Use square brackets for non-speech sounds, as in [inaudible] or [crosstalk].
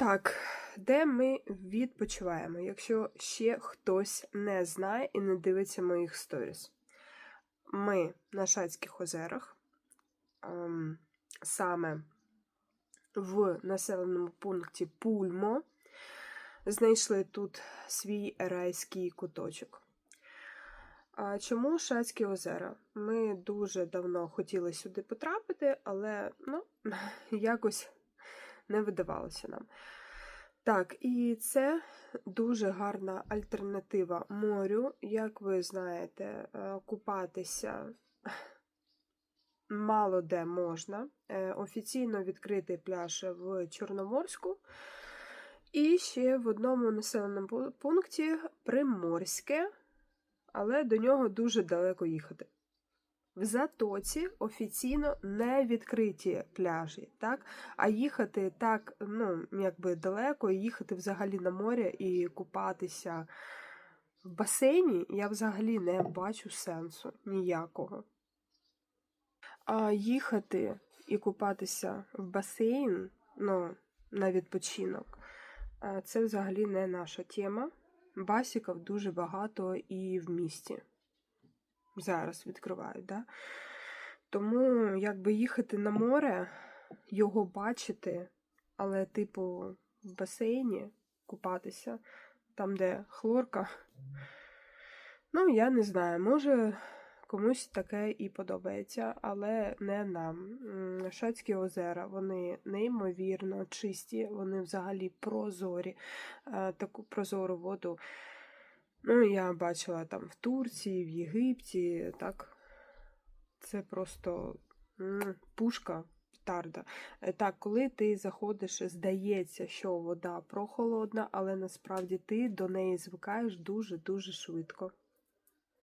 Так, де ми відпочиваємо, якщо ще хтось не знає і не дивиться моїх сторіс. Ми на Шацьких озерах, ем, саме в населеному пункті Пульмо, знайшли тут свій райський куточок. А чому Шацькі озера? Ми дуже давно хотіли сюди потрапити, але ну, [laughs] якось не видавалося нам. Так, і це дуже гарна альтернатива морю. Як ви знаєте, е, купатися мало де можна. Е, Офіційно відкритий пляж в Чорноморську. І ще в одному населеному пункті Приморське, але до нього дуже далеко їхати. В Затоці офіційно не відкриті пляжі, так? А їхати так, ну, якби далеко, їхати взагалі на море і купатися в басейні я взагалі не бачу сенсу ніякого. А їхати і купатися в басейн, ну, на відпочинок, це взагалі не наша тема. Басіків дуже багато і в місті зараз відкривають. Да? Тому якби їхати на море, його бачити, але, типу, в басейні купатися, там, де хлорка. Ну, я не знаю, може комусь таке і подобається, але не нам. Шацькі озера, вони неймовірно чисті, вони взагалі прозорі. Е, Таку прозору воду Ну, я бачила там в Турції, в Єгипті, так. Це просто пушка петарда. Е, Так, коли ти заходиш, здається, що вода прохолодна, але насправді ти до неї звикаєш дуже-дуже швидко.